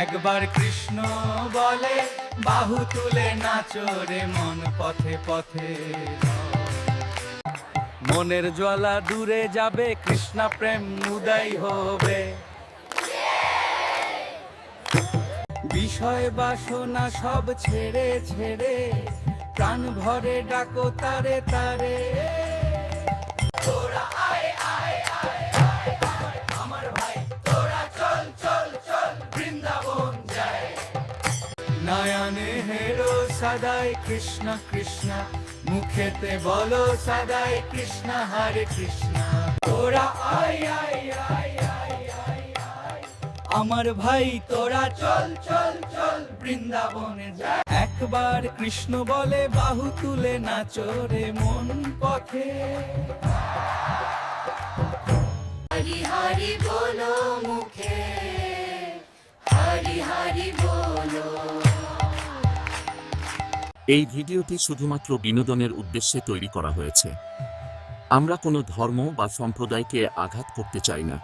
একবার কৃষ্ণ বলে, বাহু তুলে নাচরে মন পথে পথে। মনের জ্বালা দূরে যাবে, কৃষ্ণ প্রেম উদয় হবে। বিষয় বাসনা সব ছেড়ে ছেড়ে প্রাণ ভরে ডাকো তারে তারে। নয়নে হেরো সদাই কৃষ্ণ কৃষ্ণ। মুখেতে বলো সদাই কৃষ্ণ, হরে কৃষ্ণ। তোরা আয় আয় আয় আমার ভাই, তোরা চল চল চল, বৃন্দাবনে যা। একবার কৃষ্ণ বলে বাহু তুলে নাচরে মন পথে। হরি হরি বলো মুখে। এই ভিডিওটি শুধুমাত্র বিনোদনের উদ্দেশ্যে তৈরি করা হয়েছে। আমরা কোনো ধর্ম বা সম্প্রদায়কে আঘাত করতে চাই না।